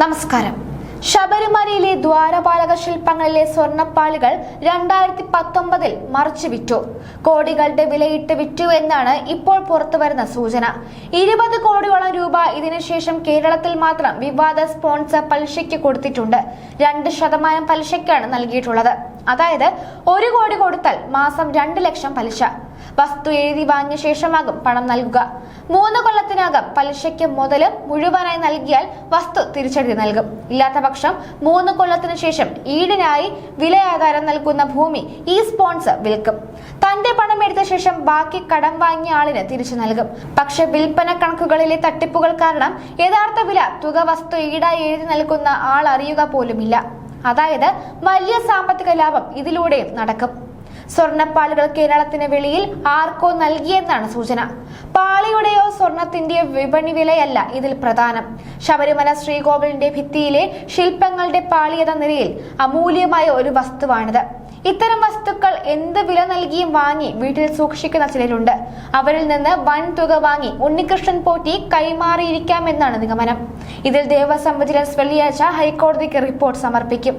നമസ്കാരം. ശബരിമലയിലെ ദ്വാരപാലക ശില്പങ്ങളിലെ സ്വർണപ്പാളികൾ രണ്ടായിരത്തി പത്തൊമ്പതിൽ മറിച്ചു വിറ്റു. കോടികളുടെ വിലയിട്ട് വിറ്റു എന്നാണ് ഇപ്പോൾ പുറത്തുവരുന്ന സൂചന. ഇരുപത് കോടിയോളം രൂപ ഇതിനുശേഷം കേരളത്തിൽ മാത്രം വിവാദ സ്പോൺസർ പലിശയ്ക്ക് കൊടുത്തിട്ടുണ്ട്. രണ്ട് ശതമാനം പലിശയ്ക്കാണ് നൽകിയിട്ടുള്ളത്. അതായത് ഒരു കോടി കൊടുത്താൽ മാസം രണ്ട് ലക്ഷം പലിശ. വസ്തു എഴുതി വാങ്ങിയ ശേഷമാകും പണം നൽകുക. മൂന്ന് കൊല്ലത്തിനകം പലിശയ്ക്ക് മുതൽ മുഴുവനായി നൽകിയാൽ വസ്തു തിരിച്ചെഴുതി നൽകും. ഇല്ലാത്ത പക്ഷം മൂന്ന് കൊല്ലത്തിനു ശേഷം ഈടിനായി വിലയാധാരം നൽകുന്ന ഭൂമി ഈ സ്പോൺസർ വിൽക്കും. തന്റെ പണം എടുത്ത ശേഷം ബാക്കി കടം വാങ്ങിയ ആളിന് തിരിച്ചു നൽകും. പക്ഷെ വിൽപ്പന കണക്കുകളിലെ തട്ടിപ്പുകൾ കാരണം യഥാർത്ഥ വില തുക വസ്തു ഈടായി എഴുതി നൽകുന്ന ആൾ അറിയുക പോലുമില്ല. അതായത് വലിയ സാമ്പത്തിക ലാഭം ഇതിലൂടെയും നടക്കും. സ്വർണപ്പാളികൾ കേരളത്തിന് വെളിയിൽ ആർക്കോ നൽകിയെന്നാണ് സൂചന. പാളിയുടെയോ സ്വർണത്തിന്റെയോ വിപണി വിലയല്ല ഇതിൽ പ്രധാനം. ശബരിമല ശ്രീകോവിലിന്റെ ഭിത്തിയിലെ ശില്പങ്ങളുടെ പാളി എന്ന നിലയിൽ അമൂല്യമായ ഒരു വസ്തുവാണിത്. ഇത്തരം വസ്തുക്കൾ എന്ത് വില നൽകിയും വാങ്ങി വീട്ടിൽ സൂക്ഷിക്കുന്ന ചിലരുണ്ട്. അവരിൽ നിന്ന് വൻ തുക വാങ്ങി ഉണ്ണികൃഷ്ണൻ പോറ്റി കൈമാറിയിരിക്കാമെന്നാണ് നിഗമനം. ഇതിൽ ദേവസ്വം വിജിലൻസ് വെള്ളിയാഴ്ച ഹൈക്കോടതിക്ക് റിപ്പോർട്ട് സമർപ്പിക്കും.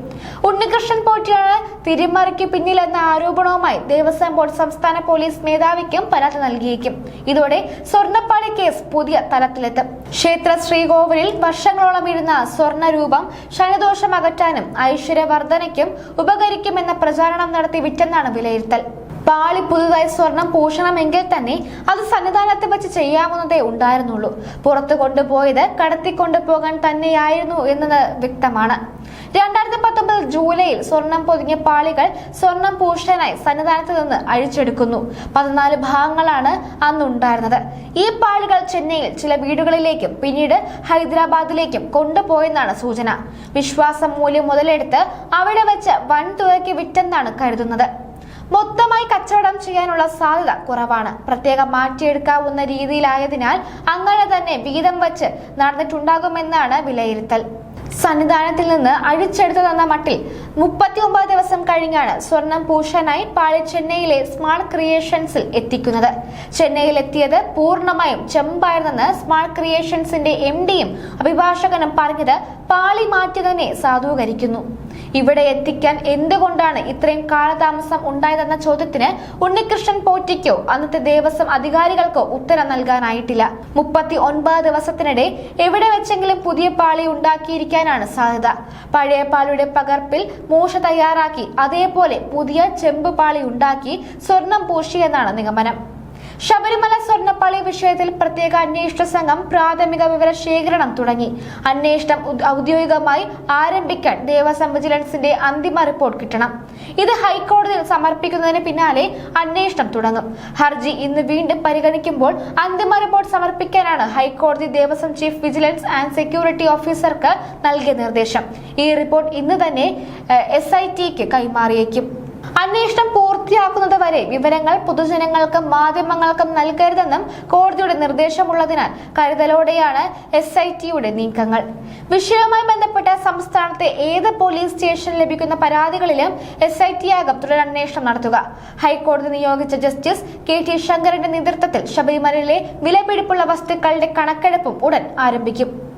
ഉണ്ണികൃഷ്ണൻ പോറ്റിയാണ് തിരിമറിക്ക് പിന്നിലെന്ന ആരോപണവുമായി ദേവസ്വം ബോർഡ് സംസ്ഥാന പോലീസ് മേധാവിക്കും പരാതി നൽകിയേക്കും ഇതോടെ സ്വർണപ്പാളി കേസ് പുതിയ തലത്തിലെത്തും. ക്ഷേത്ര ശ്രീകോവിലിൽ വർഷങ്ങളോളം ഇരുന്ന സ്വർണരൂപം ശനിദോഷം അകറ്റാനും ഐശ്വര്യവർദ്ധനയ്ക്കും ഉപകരിക്കുമെന്ന പ്രചാരണം നടത്തി വിറ്റെന്നാണ് വിലയിരുത്തൽ. പാളി പുതുതായി സ്വർണം പൂഷണമെങ്കിൽ തന്നെ അത് സന്നിധാനത്ത് വെച്ച് ചെയ്യാവുന്നതേ ഉണ്ടായിരുന്നുള്ളൂ. പുറത്തു കൊണ്ടുപോയത് കടത്തിക്കൊണ്ടു പോകാൻ തന്നെയായിരുന്നു എന്നത് വ്യക്തമാണ്. രണ്ടായിരത്തി പത്തൊമ്പത് ജൂലൈയിൽ സ്വർണം പൊതിഞ്ഞ പാളികൾ സ്വർണം പൂഷനായി സന്നിധാനത്ത് നിന്ന് അഴിച്ചെടുക്കുന്നു. പതിനാല് ഭാഗങ്ങളാണ് അന്നുണ്ടായിരുന്നത്. ഈ പാളികൾ ചെന്നൈയിൽ ചില വീടുകളിലേക്കും പിന്നീട് ഹൈദരാബാദിലേക്കും കൊണ്ടുപോയെന്നാണ് സൂചന. വിശ്വാസം മൂല്യം മുതലെടുത്ത് അവിടെ വെച്ച് വൻ തുകയ്ക്ക് വിറ്റെന്നാണ് കരുതുന്നത്. മൊത്തമായി കച്ചവടം ചെയ്യാനുള്ള സാധ്യത കുറവാണ്. പ്രത്യേകം മാറ്റിയെടുക്കാവുന്ന രീതിയിലായതിനാൽ അങ്ങനെ തന്നെ വീതം വച്ച് നടന്നിട്ടുണ്ടാകുമെന്നാണ് വിലയിരുത്തൽ. സന്നിധാനത്തിൽ നിന്ന് അഴിച്ചെടുത്തതെന്ന മട്ടിൽ മുപ്പത്തി ഒമ്പത് ദിവസം കഴിഞ്ഞാണ് സ്വർണം പൂശാനായി പാളി ചെന്നൈയിലെ സ്മാൾ ക്രിയേഷൻസിൽ എത്തിക്കുന്നത്. ചെന്നൈയിൽ എത്തിയത് പൂർണമായും ചെമ്പായിരുന്നെന്ന് സ്മാൾ ക്രിയേഷൻസിന്റെ എം ഡിയും അഭിഭാഷകനും പറഞ്ഞത് പാളി മാറ്റിയതിനെ സാധൂകരിക്കുന്നു. ഇവിടെ എത്തിക്കാൻ എന്തുകൊണ്ടാണ് ഇത്രയും കാലതാമസം ഉണ്ടായതെന്ന ചോദ്യത്തിന് ഉണ്ണികൃഷ്ണൻ പോറ്റിക്കോ അന്നത്തെ ദേവസ്വം അധികാരികൾക്കോ ഉത്തരം നൽകാനായിട്ടില്ല. മുപ്പത്തി ഒൻപത് ദിവസത്തിനിടെ എവിടെ വെച്ചെങ്കിലും പുതിയ പാളി ഉണ്ടാക്കിയിരിക്കാനാണ് സാധ്യത. പഴയ പാളിയുടെ പകർപ്പിൽ മൂഷ തയ്യാറാക്കി. അതേപോലെ പുതിയ ചെമ്പ് പാളി ഉണ്ടാക്കി സ്വർണം പൂശിയെന്നാണ് നിഗമനം. ശബരിമല സ്വർണപ്പാളി വിഷയത്തിൽ പ്രത്യേക അന്വേഷണ സംഘം പ്രാഥമിക വിവര ശേഖരണം തുടങ്ങി. അന്വേഷണം ഔദ്യോഗികമായി ആരംഭിക്കാൻ ദേവസ്വം വിജിലൻസിന്റെ അന്തിമ റിപ്പോർട്ട് കിട്ടണം. ഇത് ഹൈക്കോടതിയിൽ സമർപ്പിക്കുന്നതിന് പിന്നാലെ അന്വേഷണം തുടങ്ങും. ഹർജി ഇന്ന് വീണ്ടും പരിഗണിക്കുമ്പോൾ അന്തിമ റിപ്പോർട്ട് സമർപ്പിക്കാനാണ് ഹൈക്കോടതി Devaswom chief vigilance and security ഓഫീസർക്ക് നൽകിയ നിർദ്ദേശം. ഈ റിപ്പോർട്ട് ഇന്ന് തന്നെ എസ് ഐ ടിക്ക് കൈമാറിയേക്കും. അന്വേഷണം പൂർത്തിയാക്കുന്നത് വരെ വിവരങ്ങൾ പൊതുജനങ്ങൾക്കും മാധ്യമങ്ങൾക്കും നൽകരുതെന്നും കോടതിയുടെ നിർദ്ദേശമുള്ളതിനാൽ കരുതലോടെയാണ് എസ് ഐ ടിയുടെ നീക്കങ്ങൾ. വിഷയവുമായി ബന്ധപ്പെട്ട സംസ്ഥാനത്തെ ഏത് പോലീസ് സ്റ്റേഷനിൽ ലഭിക്കുന്ന പരാതികളിലും എസ് ഐ ടി ആകും തുടരന്വേഷണം നടത്തുക. ഹൈക്കോടതി നിയോഗിച്ച ജസ്റ്റിസ് കെ ടി ശങ്കറിന്റെ നേതൃത്വത്തിൽ ശബരിമലയിലെ വിലപിടിപ്പുള്ള വസ്തുക്കളുടെ കണക്കെടുപ്പും ഉടൻ ആരംഭിക്കും.